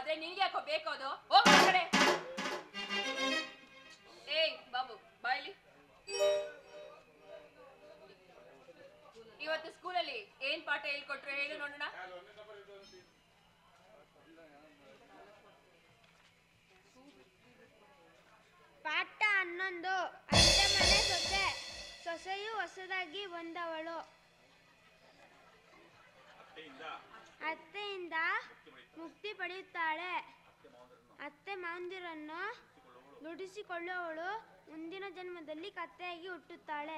ನಾಯಿಗಳಿರ್ಬೇಕಾದ್ರೆ ನಿನ್ಗೆ ಯಾಕೋ ಬೇಕೋದು? ಹೋಗ್ ಕಡೆ. ಏಯ್ ಬಾಬು ಬಾಯ್ಲಿ ಇವತ್ತು ಸ್ಕೂಲಲ್ಲಿ ಏನ್ ಪಾಠ ಹೇಳ್ಕೊಟ್ರು ಹೇಳು ನೋಡೋಣ. ಪಾಠ ಹನ್ನೊಂದು. ಅತ್ತೆ ಮನೆ ಸೊಸೆ. ಸೊಸೆಯು ಹೊಸದಾಗಿ ಬಂದವಳು. ಅತ್ತೆಯಿಂದ ಮುಕ್ತಿ ಪಡೆಯುತ್ತಾಳೆ. ಅತ್ತೆ ಮಾಂದಿರನ್ನು ನುಡಿಸಿಕೊಳ್ಳುವವಳು ಮುಂದಿನ ಜನ್ಮದಲ್ಲಿ ಕತ್ತೆಯಾಗಿ ಹುಟ್ಟುತ್ತಾಳೆ.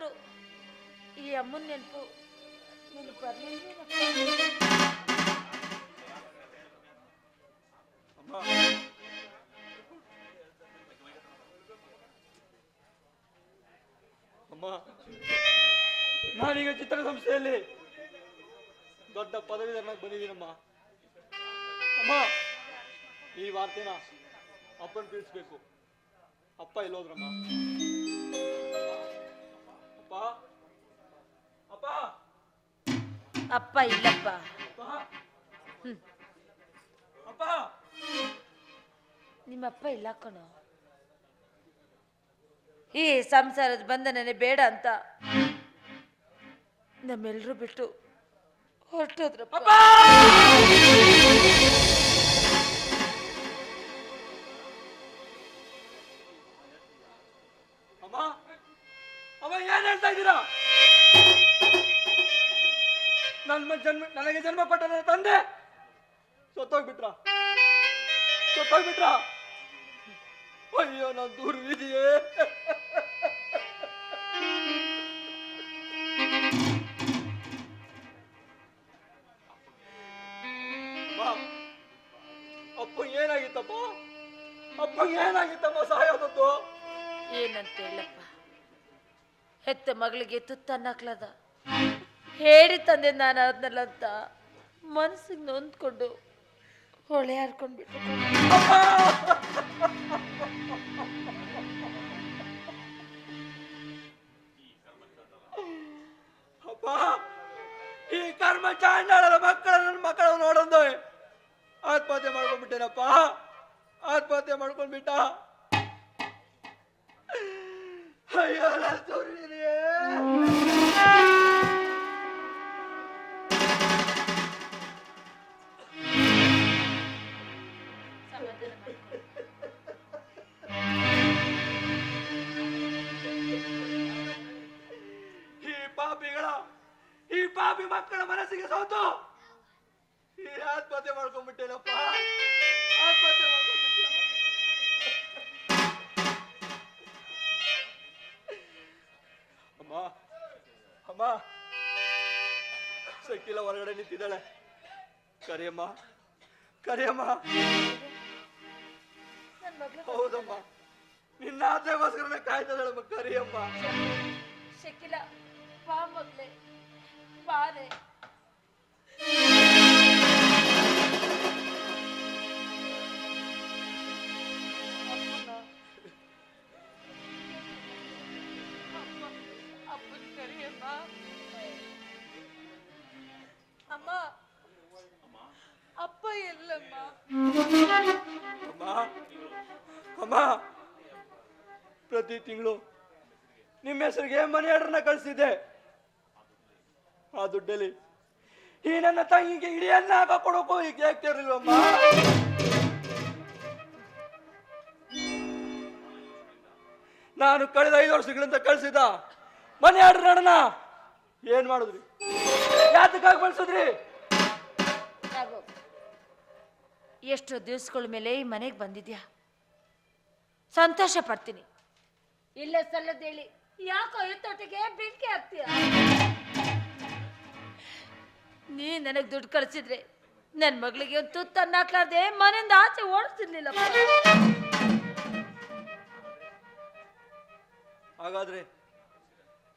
ಆದ್ರೂ ಈ ಅಮ್ಮನ ನೆನಪು ನಿನಗೆ ಬರ್ಲಿಲ್ವೇನಪ್ಪ ಅಮ್ಮ ಅಮ್ಮ ನಾನೀಗ ಚಿತ್ರಸಂಸ್ಥೆಯಲ್ಲಿ ದೊಡ್ಡ ಪದವೀಧರನಾಗಿ ಬಂದಿದ್ದೀನಮ್ಮ ಅಮ್ಮ ಈ ವಾರ್ತೆನ ಅಪ್ಪನ ತಿಳಿಸ್ಬೇಕು ಅಪ್ಪ ಎಲ್ಲೋದ್ರಮ್ಮ ಅಪ್ಪ ಇಲ್ಲಪ್ಪ. ಅಪ್ಪ ಅಪ್ಪ ಇಲ್ಲ ಕಣೋ. ಈ ಸಂಸಾರದ ಬಂಧನನೇ ಬೇಡ ಅಂತ ನಮ್ಮೆಲ್ಲರೂ ಬಿಟ್ಟು ಹೊರಟೋದ್ರಪ್ಪ. ನನಗೆ ಜನ್ಮ ಕೊಟ್ಟ ನನ್ನ ತಂದೆ. ಸೊತ್ತೋಗ್ಬಿಟ್ರ. ಸೊತ್ತೋಗ್ಬಿಟ್ರ. ಅಯ್ಯೋ, ನಾನು ದೂರವಿದೆಯೇ ಅಪ್ಪ ಏನಾಗಿತ್ತಪ್ಪ? ಅಪ್ಪ ಏನಾಗಿತ್ತಮ್ಮ ಸಾಯೋದದ್ದು ಏನಂತ ಹೇಳಪ್ಪ. ಹೆತ್ತ ಮಗಳಿಗೆ ತುತ್ತನ್ನಕ್ಲದ ಹೇಳಿ ತಂದೆ ನಾನು ಅದನ್ನೆಲ್ಲ ಅಂತ ಮನಸ್ಸಿಗೆ ನೊಂದ್ಕೊಂಡು ಹೊಳೆ ಹಾರ್ಕೊಂಡ್ಬಿಟ್ಟು ಈ ಕರ್ಮ ಚಾಂಡಾಳರ ಮಕ್ಕಳ ನನ್ನ ಮಕ್ಕಳ ನೋಡೊಂದು. ಆತ್ಮಹತ್ಯೆ ಮಾಡ್ಕೊಂಡ್ಬಿಟ್ಟೇನಪ್ಪ? ಆತ್ಮಹತ್ಯೆ ಮಾಡ್ಕೊಂಡ್ಬಿಟ್ಟ? ಹೊರಗಡೆ ನಿಂತಿದ್ದಾಳೆ. ಕರಿಯಮ್ಮ ಕರಿಯಮ್ಮ. ಹೌದಮ್ಮ ನಿನ್ನ ಆಸೆಗೋಸ್ಕರನೇ ಕಾಯ್ತದಳಮ್ಮ ಕರಿಯಮ್ಮ. ಶಕಿಲ ಬಾ ಮಗ್ಲೆ ಬಾರೆ. ಪ್ರತಿ ತಿಂಗಳು. ನಿಮ್ಮ ಹೆಸರಿಗೆ ಮನೆ ಆರ್ಡರ್ನ ಕಳಿಸಿದ್ದೆ. ಆ ದುಡ್ಡಲ್ಲಿ, ಈ ನನ್ನ ತಂಗಿಗೆ ಇಡಿಯನ್ನ ಹಾಕ ಕೊಡೋಕು ಈಗ ಆಗ್ತಿರ್ಲಿಲ್ವಮ್ಮ ನಾನು ಕಳೆದ ಐದು ವರ್ಷಗಳಿಂದ ಕಳಿಸಿದ ಮನೆ ಆರ್ಡರ್ ನಡನ ಏನ್ ಮಾಡಿದ್ರಿ? ಯಾತಕ್ಕಾಗಿ ಬಳಸಿದ್ರಿ? ಎಷ್ಟು ದಿವಸಗಳ ಮೇಲೆ ಈ ಮನೆಗೆ ಬಂದಿದ್ಯಾ? ಸಂತೋಷ ಪಡ್ತೀನಿ. ಇಲ್ಲ ಸಲ್ಲದೇಳಿ ಯಾಕೋ ಎತ್ತೊಟ್ಟಿಗೆ ಬೆಂಕಿ ಹಾಕ್ತೀಯ? ನೀ ನನಗ್ ದುಡ್ಡು ಕಳ್ಸಿದ್ರೆ ನನ್ ಮಗಳಿಗೆ ಒಂದು ತುತ್ತನ್ನ ಹಾಕ್ಲಾರ್ದೆ ಮನೆಯಿಂದ ಆಚೆ ಓಡಿಸ್ತಿರ್ಲಿಲ್ಲ ಹಾಗಾದ್ರೆ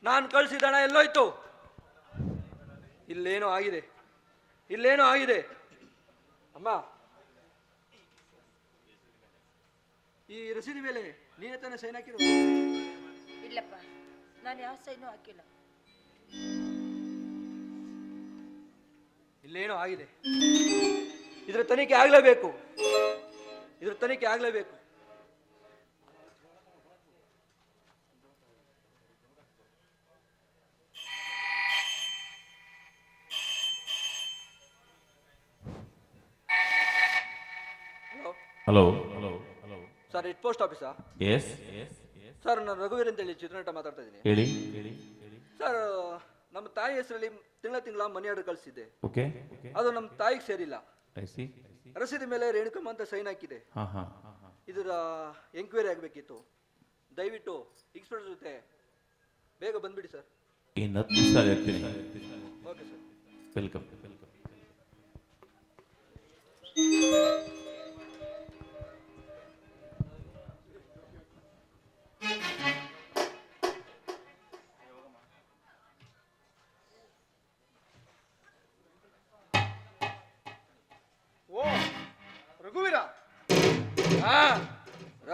ನಾನು ಕಳಿಸಿದ ಹಣ ಎಲ್ಲೋಯ್ತು? ಇಲ್ಲೇನೋ ಆಗಿದೆ. ಇಲ್ಲೇನೋ ಆಗಿದೆ. ಅಮ್ಮ, ಈ ರಸೀದಿ ಮೇಲೆ ನೀನೇ ತಾನೇ ಸೈನ್ ಹಾಕಿರೋ? ಇಲ್ಲಪ್ಪ ನಾನು ಯಾವ ಸೈನು ಹಾಕಿಲ್ಲ. ಇಲ್ಲೇನೋ ಆಗಿದೆ. ಇದ್ರ ತನಿಖೆ ಆಗ್ಲೇಬೇಕು. ಇದ್ರ ತನಿಖೆ ಆಗ್ಲೇಬೇಕು. ಹಲೋ ಸರ್ ಪೋಸ್ಟ್ ಆಫೀಸಾ ಎಸ್ ಸರ್ ನಾನು ರಘುವೀರ್ ಅಂತೇಳಿ ಚಿತ್ರನಟ ಮಾತಾಡ್ತಾ ಇದ್ದೀನಿ. ಹೇಳಿ. ಸರ್ ನಮ್ಮ ತಾಯಿ ಹೆಸರಲ್ಲಿ ತಿಂಗಳ ತಿಂಗಳ ಮನಿ ಆರ್ಡರ್ ಕಳಿಸಿದ್ದೆ. ಓಕೆ ಅದು ನಮ್ಮ ತಾಯಿಗೆ ಸೇರಿಲ್ಲ. ಐ ಸಿ ರಸೀದಿ ಮೇಲೆ ರೇಣುಕಮ್ಮ ಅಂತ ಸೈನ್ ಹಾಕಿದೆ. ಹಾಂ ಹಾಂ. ಇದರ ಎಂಕ್ವೈರಿ ಆಗಬೇಕಿತ್ತು. ದಯವಿಟ್ಟು ಎಕ್ಸ್ಪರ್ಟ್ ಜೊತೆ ಬೇಗ ಬಂದ್ಬಿಡಿ ಸರ್ ಇನ್ನು ಹತ್ತು ನಿಮಿಷ ಇರ್ತೀನಿ. ಓಕೆ ಸರ್ ವೆಲ್ಕಮ್ ವೆಲ್ಕಮ್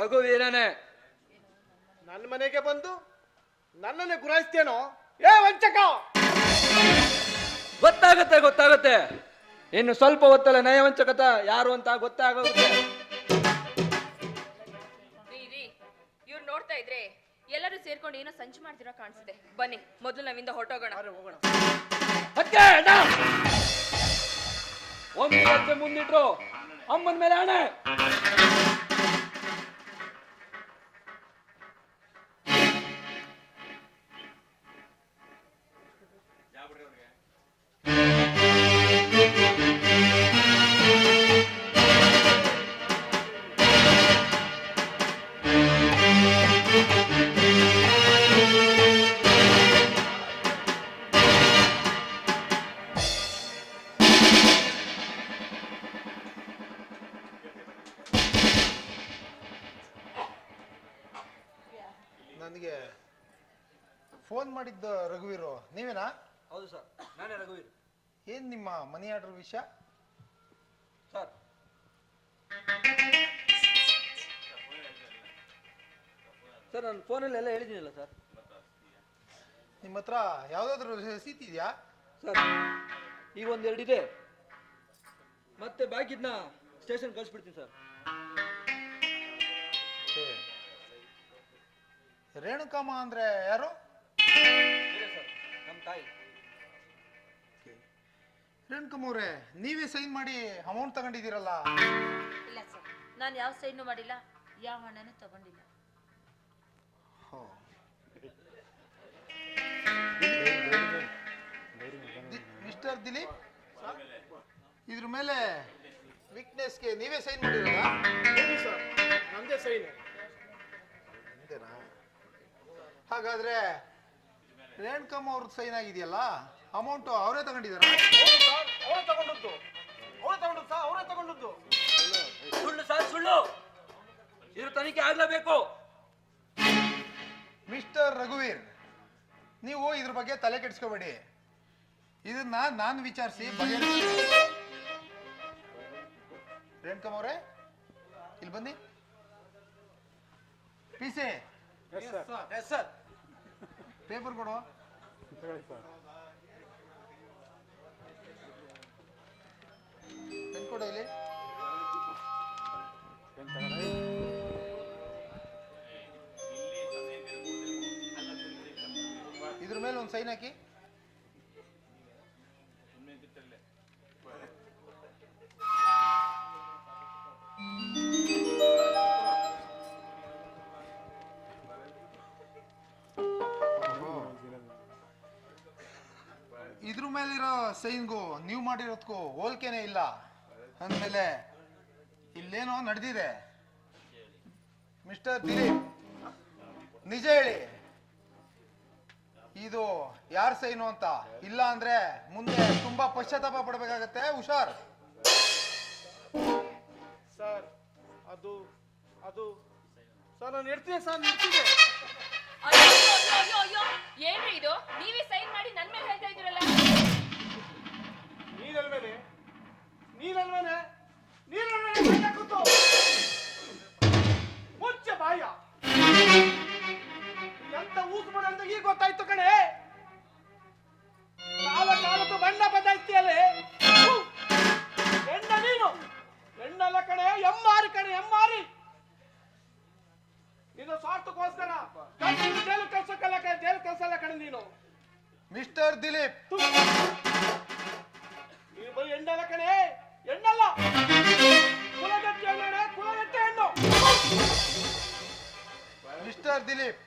ರಘುವೀರನೇ ನನ್ನ ಮನೆಗೆ ಬಂದು ನನ್ನನ್ನೇ ಗುರಾಯಿಸ್ತೇನೋ ಏ ವಂಚಕ! ಗೊತ್ತಾಗತ್ತೆ ಗೊತ್ತಾಗತ್ತೆ. ಇನ್ನು ಸ್ವಲ್ಪ ಹೊತ್ತಲ್ಲ ನಯವಂಚಕತ ಯಾರು ಅಂತ ಗೊತ್ತಾಗುತ್ತೆ ರೀ ರೀ ಇವ್ರು ನೋಡ್ತಾ ಇದ್ರೆ ಎಲ್ಲರೂ ಸೇರ್ಕೊಂಡು ಏನೋ ಸಂಚು ಮಾಡ್ತಿರೋ ಕಾಣಿಸುತ್ತೆ. ಬನ್ನಿ ಮೊದಲು ನಮ್ಮಿಂದ ಹೊರಟೋಗೋಣ. ಹೋಗೋಣ. ಅಕ್ಕೆ ಅಣ್ಣ ಒಂದು ಹೆಜ್ಜೆ ಮುಂದಿಟ್ರು ಅಮ್ಮನ ಮೇಲೆ ಹಣೆ ನನಗೆ ಫೋನ್ ಮಾಡಿದ್ದು ರಘುವೀರು ನೀವೇನಾ? ಹೌದು ಸರ್ ನಾನೇ ರಘುವೀರ್. ಏನ್ ನಿಮ್ಮ ಮನಿ ಆರ್ಡರ್ ವಿಷಯ? ಸರ್. ಸರ್ ನಾನು ಫೋನಲ್ಲಿ ಎಲ್ಲ ಹೇಳಿದ್ದೀನಲ್ಲ ಸರ್. ನಿಮ್ಮ ಹತ್ರ ಯಾವ್ದಾದ್ರು ರಸೀತಿ ಇದೆಯಾ? ಸರ್ ಈಗ ಒಂದೆರಡಿದೆ. ಮತ್ತೆ ಬಾಕಿದ್ನ ಸ್ಟೇಷನ್ ಕಳಿಸ್ಬಿಡ್ತೀನಿ ಸರ್. ರೇಣುಕಮ್ಮ ಅಂದ್ರೆ ಯಾರು? ನಮ್ಮ ತಾಯಿ. ರೇಣುಕಮ್ಮ ಅವ್ರೆ ನೀವೇ ಸೈನ್ ಮಾಡಿ ಅಮೌಂಟ್ ತಗೊಂಡಿದ್ದೀರಲ್ಲ? ಇಲ್ಲ ಸರ್ ನಾನು ಯಾವ ಸೈನು ಮಾಡಿಲ್ಲ ಯಾವ ಹಣನೂ ತಗೊಂಡಿಲ್ಲ. ಮಿಸ್ಟರ್ ದಿಲೀಪ್ ಇದ್ರ ಮೇಲೆ ವಿಟ್ನೆಸ್ಗೆ ನೀವೇ ಸೈನ್ ಮಾಡಿರಲ್ಲ ಸರ್ ನಂದೇ ಸೈನು ಹಾಗಾದ್ರೆ ರೇಣುಕಮ್ಮ ಅವ್ರದ್ದು ಸೈನ್ ಆಗಿದೆಯಲ್ಲ ಅಮೌಂಟ್ ಅವರೇ ತಗೊಂಡಿದಾರ ಅವರೇ ತಗೊಂಡದ್ದು. ಅವರೇ ತಗೊಂಡದ್ದು ಸರ್ ಅವರೇ ತಗೊಂಡದ್ದು. ಸುಳ್ಳು ಸರ್ ಸುಳ್ಳು. ಇದ್ರ ತನಿಖೆ ಆಗ್ಲೇಬೇಕು. ಮಿಸ್ಟರ್ ರಘುವೀರ್ ನೀವು ಇದ್ರ ಬಗ್ಗೆ ತಲೆ ಕೆಡಿಸ್ಕೋಬೇಡಿ. ಇದನ್ನ ನಾನು ವಿಚಾರಿಸಿ ರೇಣುಕಮ್ಮ ಅವರೇ ಇಲ್ಲಿ ಬನ್ನಿ. P C S sir paper ಕೊಡು. ಪೆನ್ ಕೊಡು ಇಲ್ಲಿ. ಇದ್ರ ಮೇಲೆ ಒಂದು ಸೈನ್ ಹಾಕಿ. ಸೈನ್ಗೂ ನೀವು ಮಾಡಿರೋದಕ್ಕೂ ಹೋಲ್ಕೆನೇ ಇಲ್ಲ. ಅಂದಮೇಲೆ ಇಲ್ಲೇನೋ ನಡೆದಿದೆ. ಮಿಸ್ಟರ್ ದಿಲೀಪ್ ನಿಜ ಹೇಳಿ. ಇದು ಯಾರ ಸೈನು ಅಂತ? ಇಲ್ಲ ಅಂದ್ರೆ ಮುಂದೆ ತುಂಬಾ ಪಶ್ಚಾತ್ತಾಪ ಪಡಬೇಕಾಗತ್ತೆ. ಹುಷಾರ್. ಸರ್ ಅದು ಅದು ಸರ್ ನಾನು ಇರ್ತೀನಿ ಸರ್ ನಿಲ್ಸಿದೆ ಅಯ್ಯೋ ಅಯ್ಯೋ ಅಯ್ಯೋ ಅಯ್ಯೋ. ಏನ್ರಿ ಇದು? ನೀವೇ ಸೈನ್ ಮಾಡಿ ನನ್ ಮೇಲೆ ಹೇಳ್ತಾ ಇದೀರಲ್ಲ ನೀನಲ್ವೇನೆ ನೀನಲ್ವೇನೆ ನೀನಲ್ವೇನೆ ಕೂತು. ಮುಚ್ಚ ಬಾಯ ಎಂತ ಊಸ್ಬಿಡ ಅಂತ ಈಗ ಗೊತ್ತಾಯ್ತು ಕಣೆ. ಕಾಲ ಕಾಲದ್ದು ಬಣ್ಣ ಬದಲಾಯಿಸ್ತೀಯಲ್ಲೇ ಹೆಣ್ಣ ನೀನು. ಹೆಣ್ಣಲ್ಲ ಕಣೆ ಎಮ್ಮಾರಿ ಕಣೆ ಎಮ್ಮಾರಿ. ನೀನು ಸ್ವಾರ್ಥಕ್ಕೋಸ್ಕರ ಜೈಲು ಕೆಲಸಕ್ಕಲ್ಲ ಕಣೆ ಜೈಲು ಕೆಲಸ ಅಲ್ಲ ಕಣೆ ನೀನು. ಮಿಸ್ಟರ್ ದಿಲೀಪ್. ಹೆಣ್ಣಲ್ಲ ಕಣೆ ಹೆಣ್ಣಲ್ಲ ಕುಲಗಟ್ಟಿ ಹೆಣ್ಣೆ ಕುಲಗಟ್ಟಿ ಹೆಣ್ಣು ಮಿಸ್ಟರ್ ದಿಲೀಪ್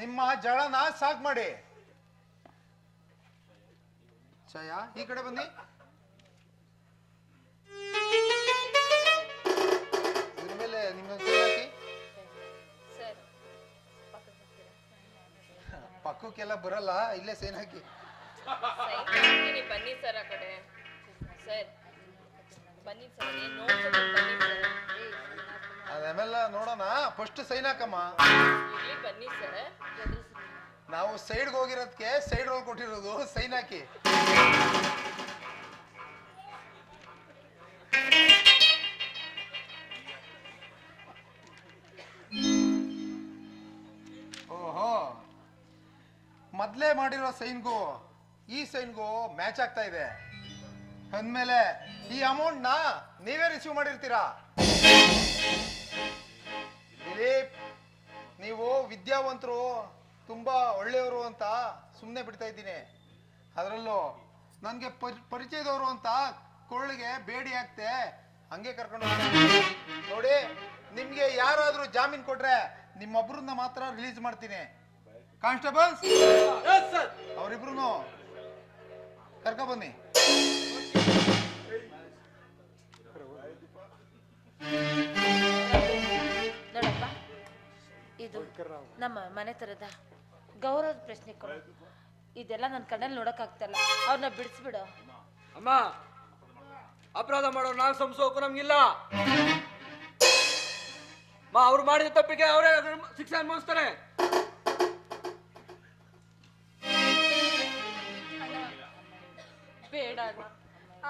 ನಿಮ್ಮ ಜಳನ ಸಾಕ್ ಮಾಡಿ. ಜಯ ಈ ಕಡೆ ಬನ್ನಿ. ಇದ್ರ ಮೇಲೆ ಹಾಕಿ. ಪಕ್ಕಕ್ಕೆಲ್ಲ ಬರಲ್ಲ ಇಲ್ಲೇ ಸೇನ್ ಹಾಕಿ. ಬನ್ನಿ ಸರ್ ಆ ಕಡೆ. ಬನ್ನಿ ಸರ್ ಅದೆಲ್ಲ ನೋಡೋಣ ಫಸ್ಟ್ ಸೈನ್ ಹಾಕಮ್ಮ. ಬನ್ನಿ ಸರ್. ನಾವು ಸೈಡ್ಗೆ ಹೋಗಿರೋದಕ್ಕೆ ಸೈಡ್ ರೋಲ್ ಕೊಟ್ಟಿರೋದು ಸೈನ್ ಹಾಕಿ. ಓಹೋ. ಮೊದ್ಲೇ ಮಾಡಿರೋ ಸೈನ್ಗೂ ಈ ಸೈನ್ಗೂ ಮ್ಯಾಚ್ ಆಗ್ತಾ ಇದೆ. ಅಂದ್ಮೇಲೆ ಈ ಅಮೌಂಟ್ನ ನೀವೇ ರಿಸೀವ್ ಮಾಡಿರ್ತೀರಾ? ದಿಲೀಪ್ ನೀವು ವಿದ್ಯಾವಂತರು ತುಂಬಾ ಒಳ್ಳೆಯವರು ಅಂತ ಸುಮ್ಮನೆ ಬಿಡ್ತಾ ಇದ್ದೀನಿ. ಅದರಲ್ಲೂ ನನಗೆ ಪರಿಚಯದವರು ಅಂತ ಕೊಳ್ಳಿಗೆ ಬೇಡಿ ಆಗ್ತೆ. ಹಂಗೆ ಕರ್ಕೊಂಡು. ನೋಡಿ ನಿಮಗೆ ಯಾರಾದರೂ ಜಾಮೀನ್ ಕೊಟ್ರೆ ನಿಮ್ಮೊಬ್ಬರನ್ನ ಮಾತ್ರ ರಿಲೀಸ್ ಮಾಡ್ತೀನಿ. ಕಾನ್ಸ್ಟೇಬಲ್ಸ್? ಅವರಿಬ್ರು ಕರ್ಕೊ ಬನ್ನಿ. ನೋಡಪ್ಪ ಇದು ನಮ್ಮ ಮನೆ ತರದ ಗೌರವದ ಪ್ರಶ್ನೆ ಕೊಡು. ಇದೆಲ್ಲ ನನ್ನ ಕಣ್ಣಲ್ಲಿ ನೋಡಕ್ಕಾಗ್ತಲ್ಲ ಅವ್ರನ್ನ ಬಿಡಿಸ್ಬಿಡು. ಅಮ್ಮ ಅಪರಾಧ ಮಾಡೋ ನಾವು ಸಂಸೋಕು ನಮ್ಗಿಲ್ಲ. ಮಾ ಅವ್ರು ಮಾಡಿದ ತಪ್ಪಿಗೆ ಅವರೇ ಶಿಕ್ಷೆ ಅನುಭವಿಸ್ತಾರೆ. ಬೇಡ ಅಣ್ಣ.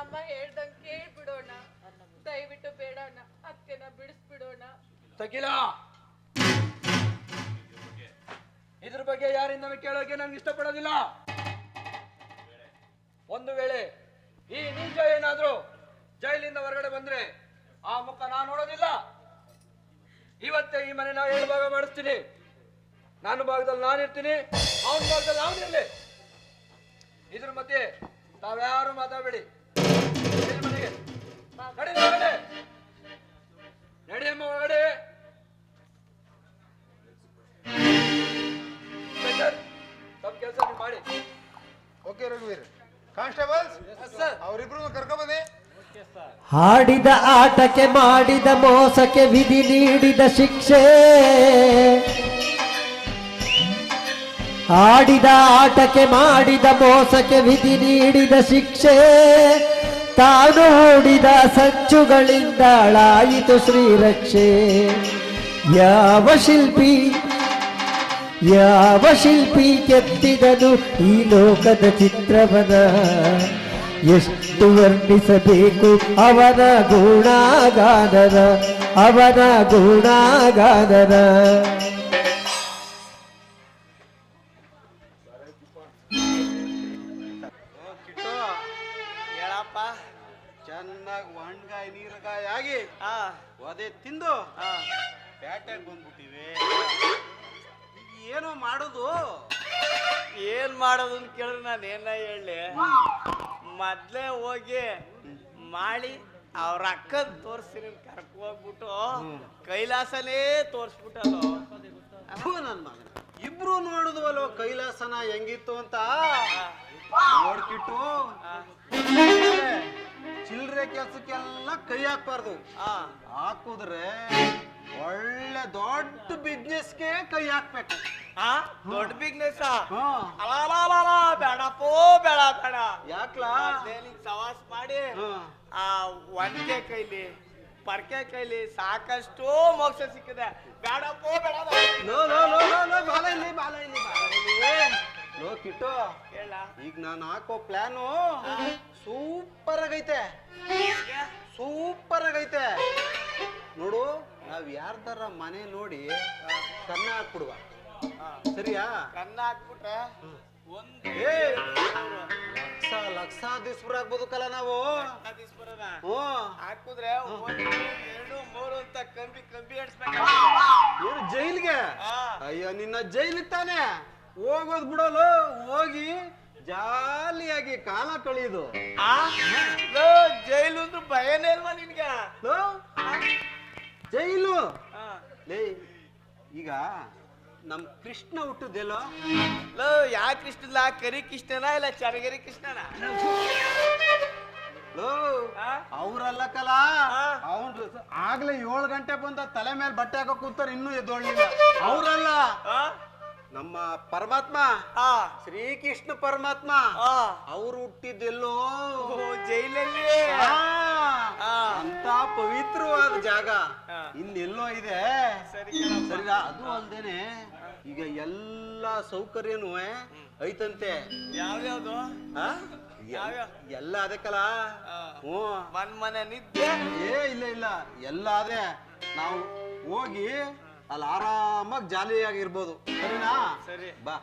ಅಮ್ಮ ಹೇಳ್ದಂಗೆ ಕೇಳ್ಬಿಡೋಣ. ದಯವಿಟ್ಟು ಬೇಡ ಅಣ್ಣ ಅದಕ್ಕೆನ ಬಿಡಿಸ್ಬಿಡೋಣ. ತಗಿಲ. ಇದ್ರ ಬಗ್ಗೆ ಯಾರಿಂದ ಕೇಳೋಕೆ ನನ್ಗೆ ಇಷ್ಟಪಡೋದಿಲ್ಲ. ಒಂದು ವೇಳೆ ಈ ನೀಚ ಏನಾದ್ರೂ ಜೈಲಿಂದ ಹೊರಗಡೆ ಬಂದ್ರೆ ಆ ಮುಖ ನಾನು ನೋಡೋದಿಲ್ಲ. ಇವತ್ತೇ ಈ ಮನೆ ನಾವು ಏಳು ಭಾಗ ಮಾಡಿಸ್ತೀನಿ. ನಾನು ಭಾಗದಲ್ಲಿ ನಾನಿರ್ತೀನಿ ಅವನ ಭಾಗದಲ್ಲಿ ಅವನಿರ್ಲಿ ಇದ್ರ ಮಧ್ಯೆ ತಾವ್ಯಾರು ಮಾತಾಡಬೇಡಿ. ನಡಿಯಮ್ಮ ಒಳಗಡೆ. ಇನ್ಸ್ಪೆಕ್ಟರ್, ತಮ್ಮ ಕೆಲಸ ನೀವು ಮಾಡಿ. ಓಕೆ ರಘುವೀರ್. ಕಾನ್ಸ್ಟೇಬಲ್ಸ್ ಅವರಿಬ್ರು ಕರ್ಕ ಬನ್ನಿ. ಆಡಿದ ಆಟಕ್ಕೆ ಮಾಡಿದ ಮೋಸಕ್ಕೆ ವಿಧಿ ನೀಡಿದ ಶಿಕ್ಷೆ. ಆಡಿದ ಆಟಕ್ಕೆ ಮಾಡಿದ ಮೋಸಕ್ಕೆ ವಿಧಿ ನೀಡಿದ ಶಿಕ್ಷೆ. ತಾನು ಹೂಡಿದ ಸಂಚುಗಳಿಂದಳಾಯಿತು ಶ್ರೀರಕ್ಷೆ. ಯಾವ ಶಿಲ್ಪಿ ಯಾವ ಶಿಲ್ಪಿ ಕೆತ್ತಿದನು ಈ ಲೋಕದ ಚಿತ್ರವನ? ಎಷ್ಟು ವರ್ಣಿಸಬೇಕು ಅವನ ಗುಣಗಾನನ ಅವನ ಗುಣಗಾನನ? ಮಾಡೋದು? ಏನ್ ಮಾಡೋದು ಅಂತ ಕೇಳಿದ್ರೆ ನಾನು ಏನ ಹೇಳಿ ಮೊದ್ಲೇ ಹೋಗಿ ಮಾಡಿ ಅವ್ರ ಅಕ್ಕನ್ ತೋರಿಸ್ತೀನಿ ಕರ್ಕೊ ಹೋಗ್ಬಿಟ್ಟು ಕೈಲಾಸನೇ ತೋರಿಸ್ಬಿಟ್ಟಲ್ಲ ನನ್ನ ಮಗನ. ಇಬ್ರು ಕೈಲಾಸನ ಹೆಂಗಿತ್ತು ಅಂತ? ನೋಡ್ಕಿಟ್ಟು. ಚಿಲ್ರೆ ಕೆಲ್ಸಕ್ಕೆಲ್ಲ ಕೈ ಹಾಕ್ಬಾರ್ದು. ಹಾಕುದ್ರೆ ಒಳ್ಳೆ ದೊಡ್ಡ ಬಿಸ್ನೆಸ್ಗೆ ಕೈ ಹಾಕ್ಬೇಕು. ಆ? ದೊಡ್ಡ ಬಿಸ್ನೆಸ್ ಹಾ. ಬೇಡಪ್ಪೋ ಬೇಡ ಬೇಡ. ಯಾಕ್ಲಾ? ಸವಾಸ್ ಮಾಡಿ. ಆ ಒಂದೇ ಕೈಲಿ ಪರ್ಕೆ ಕೈಲಿ ಸಾಕಷ್ಟು ಮೋಕ್ಷ ಸಿಕ್ಕಿದೆ. ಬೇಡಪ್ಪೋ ಬೇಡ ಬೇಡ. ಲೋ ಲೋ ಲೋ ಲೋ ಲೋ ಬಾಲ ಇಲ್ಲಿ ಬಾಲ ಇಲ್ಲಿ ಬಾಲ ಇಲ್ಲಿ. ಲೋ ಕಿಟ್ಟು. ಹೇಳ. ಈಗ ನಾನು ಹಾಕೋ ಪ್ಲಾನು ಸೂಪರ್ ಆಗೈತೆ. ಸೂಪರ್ ಆಗೈತೆ. ನೋಡು ನಾವ್ ಯಾರ್ದಾರ ಮನೆ ನೋಡಿ ಕನ್ನ ಹಾಕ್ಬಿಡುವ. ಸರಿಯಾ? ಕನ್ನ ಹಾಕ್ಬಿಟ್ರೆ ಒಂದು ಲಕ್ಷ ಲಕ್ಷ ದಿಸ್ಪುರ ಆಗ್ಬೋದಕ್ಕಲ್ಲ ನಾವು? ಹ್ಞೂ ಹಾಕಿದ್ರೆ ಒಂದು ಎರಡು ಮೂರು ಅಂತ ಕಂಬಿ ಕಂಬಿ ಎಡ್ಸ್ಬೇಕು. ಏನು ಜೈಲ್ಗೆ. ಅಯ್ಯೋ ನಿನ್ನ ಜೈಲಿಗೆ ತಾನೆ ಹೋಗೋದ್ ಬಿಡೋಲು ಹೋಗಿ ಜಾಲಿಯಾಗಿ ಕಾಲ ಕಳೆಯೋದು. ಆ? ಜೈಲು ಅಂದ್ರೆ ಭಯನೇ ಇಲ್ವಾ ನಿನ್ಗೆ? ಜೈಲು? ಹಾ. ಲೇ ಈಗ ನಮ್ ಕೃಷ್ಣ ಹುಟ್ಟುದಿಲ್ಲೋ ಲೋ ಯಾ ಕೃಷ್ಣಲ್ಲ ಕರಿ ಕೃಷ್ಣನ ಇಲ್ಲ ಚರಗರಿ ಕೃಷ್ಣನ? ಲೋ? ಅವ್ರಲ್ಲ ಕಲ. ಆ. ಅವ್ರು ಆಗ್ಲೇ ಏಳು ಗಂಟೆ ಬಂದ ತಲೆ ಮೇಲೆ ಬಟ್ಟೆ ಹಾಕೋ ಕೂತಾರ ಇನ್ನೂ ಎದ್ದೊಳ್ಳಿಲ್ಲ ಅವ್ರಲ್ಲ? ನಮ್ಮ ಪರಮಾತ್ಮ? ಆ. ಶ್ರೀಕೃಷ್ಣ ಪರಮಾತ್ಮ? ಆ. ಅವ್ರು ಹುಟ್ಟಿದ್ದೆಲ್ಲೋ ಜೈಲಲ್ಲಿ. ಅಂತ ಪವಿತ್ರವಾದ ಜಾಗ. ಇನ್ನೆಲ್ಲೋ ಇದೆ. ಸರಿ ಅದು ಅಲ್ದೇನೆ ಈಗ ಎಲ್ಲ ಸೌಕರ್ಯನೂ ಐತಂತೆ. ಯಾವ್ಯಾವ್ದು? ಎಲ್ಲ ಅದಕ್ಕಲ್ಲ? ಕಲಾ ಹ್ಞೂ. ಮನ್ ಮನೆ ನಿದ್ದೆ? ಏ ಇಲ್ಲ ಇಲ್ಲ. ಎಲ್ಲ ಅದೇ. ನಾವು ಹೋಗಿ ಅಲ್ಲಿ ಆರಾಮಾಗಿ ಜಾಲಿಯಾಗಿರ್ಬೋದು. ಸರಿನಾ? ಸರಿ. ಬಾ.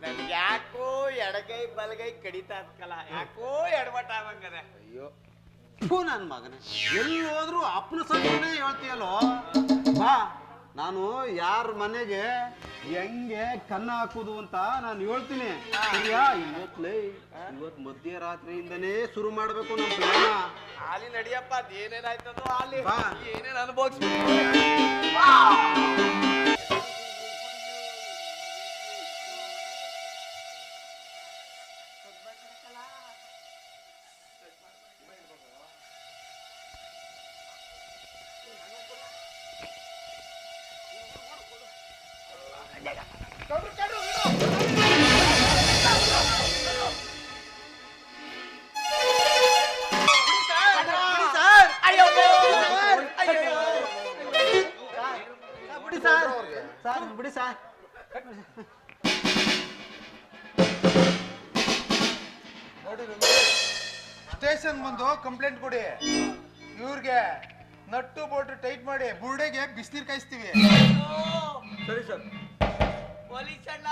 ನನ್ಗೆ ಯಾಕೋ ಎಡಗೈ ಬಲಗೈ ಕಡಿತಾ ಇದ್ಕಲ್ಲ. ಯಾಕೋ ಎಡವಟ ಆಗಂಗದೆ. ಅಯ್ಯೋ. ಫು ನನ್ನ ಮಗನೇ. ಎಲ್ಲಿ ಹೋದ್ರು ಅಪ್ಪನ ಸತ್ಯನೇ ಹೇಳ್ತೀಯಲ್ಲೋ? ನಾನು ಯಾರ ಮನೆಗೆ ಹೆಂಗೆ ಕನ್ನ ಹಾಕುದು ಅಂತ ನಾನು ಹೇಳ್ತೀನಿ. ಸರಿಯಾ? ಇವತ್ಲೇ ಇವತ್ ಮಧ್ಯರಾತ್ರಿಯಿಂದನೇ ಶುರು ಮಾಡ್ಬೇಕು ನಮ್ಮ ಪ್ಲಾನ. ಅಲ್ಲಿ ನಡಿಯಪ್ಪ ಅದೇನೇನಾಯ್ತದೋ ಅಲ್ಲಿ ಏನೇನು ಅನುಭವಿಸ್ತೀನಿ ಅನುಭವಿಸ್ಬೇಕು ಕಂಪ್ಲೇಂಟ್ ಕೊಡಿ. ಇವ್ರಿಗೆ ನಟ್ಟು ಬೋಟ್ ಟೈಟ್ ಮಾಡಿ ಬುರ್ಡೆಗೆ ಬಿಸಿನೀರು ಕಾಯಿಸ್ತೀವಿ. ಸರಿ ಸರ್. ಪೊಲೀಸ್ ಅಣ್ಣ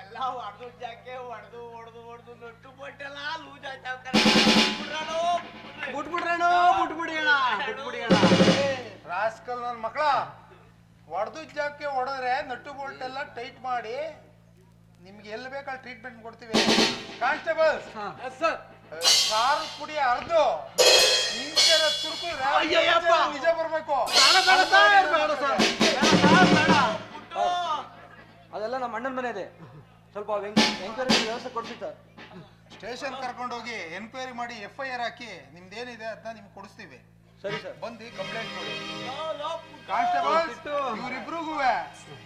ಎಲ್ಲ ಹೊಡೆದು ಜಾಕೆ ಹೊಡೆದು ಹೊಡೆದು ಹೊಡೆದು ನಟ್ಟು ಬಟ್ಟೆಲ್ಲ ಲೂಸ್ ಆಯ್ತಾವ ಬಿಟ್ಬಿಡ್ರಣ್ಣ ಬಿಟ್ಬಿಡಿ ಅಣ್ಣ ಬಿಟ್ಬಿಡಿ ಅಣ್ಣ ರಾಸ್ಕಲ್ ನನ್ನ ಮಕ್ಕಳ ಹೊಡೆದು ಜಾಗಕ್ಕೆ ಹೊಡೆದ್ರೆ ನಟ್ಟು ಬೋಲ್ಟ್ ಎಲ್ಲ ಟೈಟ್ ಮಾಡಿ ನಿಮ್ಗೆ ಎಲ್ಲಿ ಬೇಕಲ್ಲಿ ಟ್ರೀಟ್ಮೆಂಟ್ ಕೊಡ್ತೀವಿ. ಕಾನ್ಸ್ಟೇಬಲ್ಸ್ ಸಾರು ಪುಡಿ ಅರ್ದು ಇಂಚರ ತುರ್ಕುದ್ರೆ ನಿಜ ಬರ್ಬೇಕು. ಬೇಡ ಸರ್ ಬೇಡ ಸರ್. ಅದೆಲ್ಲ ನಮ್ಮ ಅಣ್ಣನ ಮನೆ ಇದೆ. ಸ್ವಲ್ಪ ಎಂಕ್ವೈರಿ ವ್ಯವಸ್ಥೆ ಕೊಡ್ತೀವಿ ಸರ್. ಸ್ಟೇಷನ್ ಕರ್ಕೊಂಡೋಗಿ ಎನ್ಕ್ವೈರಿ ಮಾಡಿ ಎಫ್ ಐ ಆರ್ ಹಾಕಿ ನಿಮ್ದೇನಿದೆ ಅದನ್ನ ನಿಮ್ಗೆ ಕೊಡಿಸ್ತೀವಿ. ಸರಿ ಸರ್. ಬಂದು ಕಂಪ್ಲೇಂಟ್ ಕೊಡಿ. ಕಾನ್ಸ್ಟೇಬಲ್ ಇವ್ರಿಬ್ರಿಗೂ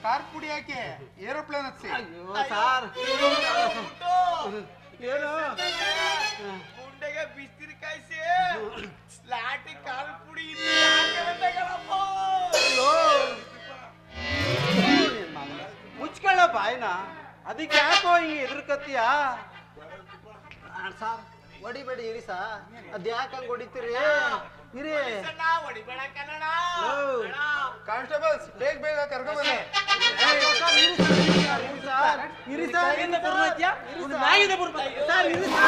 ಕಾರ್ ಪುಡಿ ಹಾಕಿ ಏರೋಪ್ಲೇನ್ ಹತ್ಸಿ. ಅಯ್ಯೋ ಸರ್. ಹಿಂಗೆ ಸಾರ್ ಹೊಡಿಬೇಡಿ ಇರಿ ಸಾ. ಅದ್ಯಾಕೆ ಹಂಗೆ ಹೊಡಿತೀರಿ? ಇರಿ. ಕಾನ್ಸ್ಟೇಬಲ್ಸ್ ಬೇಗ ಬೇಗ ಕರ್ಕೊಂಡ್ ಬನ್ನಿ. ಇರಿ ಸರ್ ಇರಿ ಸರ್ ಸರ್ ಇರಿ ಸರ್